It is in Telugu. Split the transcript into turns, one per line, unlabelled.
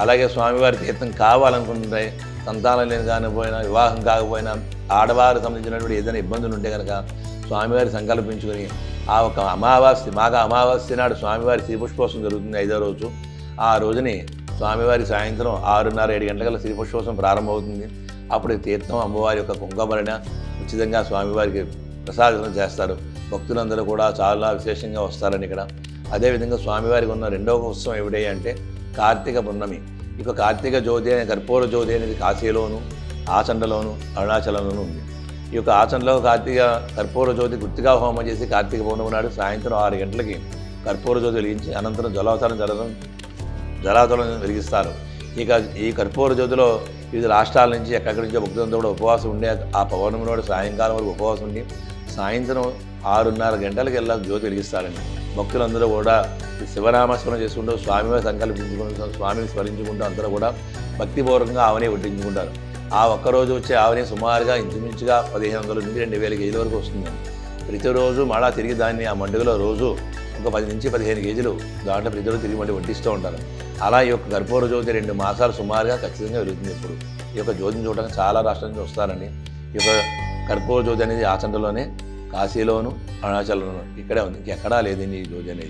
అలాగే స్వామివారి తీర్థం కావాలనుకుంటే సంతానం లేని కానిపోయినా వివాహం కాకపోయినా ఆడవారికి సంబంధించినటువంటి ఏదైనా ఇబ్బందులు ఉంటే కనుక స్వామివారి సంకల్పించుకొని ఆ ఒక అమావాస్య మాఘ అమావాస్య నాడు స్వామివారి శ్రీపుష్పోత్సవం జరుగుతుంది ఐదో రోజు. ఆ రోజుని స్వామివారి సాయంత్రం ఆరున్నర ఏడు గంటల శ్రీపుష్పోత్సవం ప్రారంభమవుతుంది. అప్పుడు తీర్థం అమ్మవారి యొక్క కుంకుమరణ ఉచితంగా స్వామివారికి ప్రసాదం చేస్తారు. భక్తులందరూ కూడా చాలా విశేషంగా వస్తారని ఇక్కడ. అదేవిధంగా స్వామివారికి ఉన్న రెండవ ఉత్సవం ఏమిటి అంటే కార్తీక పున్నమి. ఇక కార్తీక జ్యోతి అనే కర్పూర జ్యోతి అనేది కాశీలోను ఆచండలోను అరుణాచలంలోనూ ఉంది. ఈ యొక్క ఆచండలో కార్తీక కర్పూర జ్యోతి గుర్తిగా హోమం చేసి కార్తీక పౌర్ణమి నాడు సాయంత్రం ఆరు గంటలకి కర్పూర జ్యోతి వెలిగించి అనంతరం జలావతారం జరగడం జలావతారం వెలిగిస్తారు. ఇక ఈ కర్పూర జ్యోతిలో వివిధ రాష్ట్రాల నుంచి ఎక్కడి నుంచో భక్తులంతా కూడా ఉపవాసం ఉండే ఆ పౌర్ణమి నాడు సాయంకాలం వరకు ఉపవాసం ఉండి సాయంత్రం ఆరున్నర గంటలకి వెళ్ళా జ్యోతి వెలిగిస్తారండి. భక్తులందరూ కూడా శివనామస్మరణ చేసుకుంటూ స్వామివారి సంకల్పించుకుంటూ స్వామిని స్మరించుకుంటూ అందరూ కూడా భక్తిపూర్వకంగా ఆమెనే వడ్డించుకుంటారు. ఆ ఒక్కరోజు వచ్చే ఆవని సుమారుగా ఇంచుమించుగా పదిహేను వందల నుంచి రెండు వేల కేజీల వరకు వస్తుంది ప్రతిరోజు మళ్ళా తిరిగి దాన్ని ఆ మండుగలో రోజు ఒక పది నుంచి పదిహేను కేజీలు దాంట్లో ప్రతిరోజు తిరిగి మళ్ళీ వడ్డిస్తూ ఉంటారు. అలా ఈ యొక్క కర్పూర జ్యోతి రెండు మాసాలు సుమారుగా ఖచ్చితంగా వెలుగుతుంది ఇప్పుడు ఈ యొక్క జ్యోతిని చూడడానికి చాలా రాష్ట్రాల నుంచి వస్తారండి. ఈ యొక్క కర్పూర జ్యోతి అనేది ఆచంటలోనే కాశీలోను అరుణాచల్లోను ఇక్కడే ఉంది. ఇంకెక్కడా లేదండి ఈ జ్యోతి అనేది.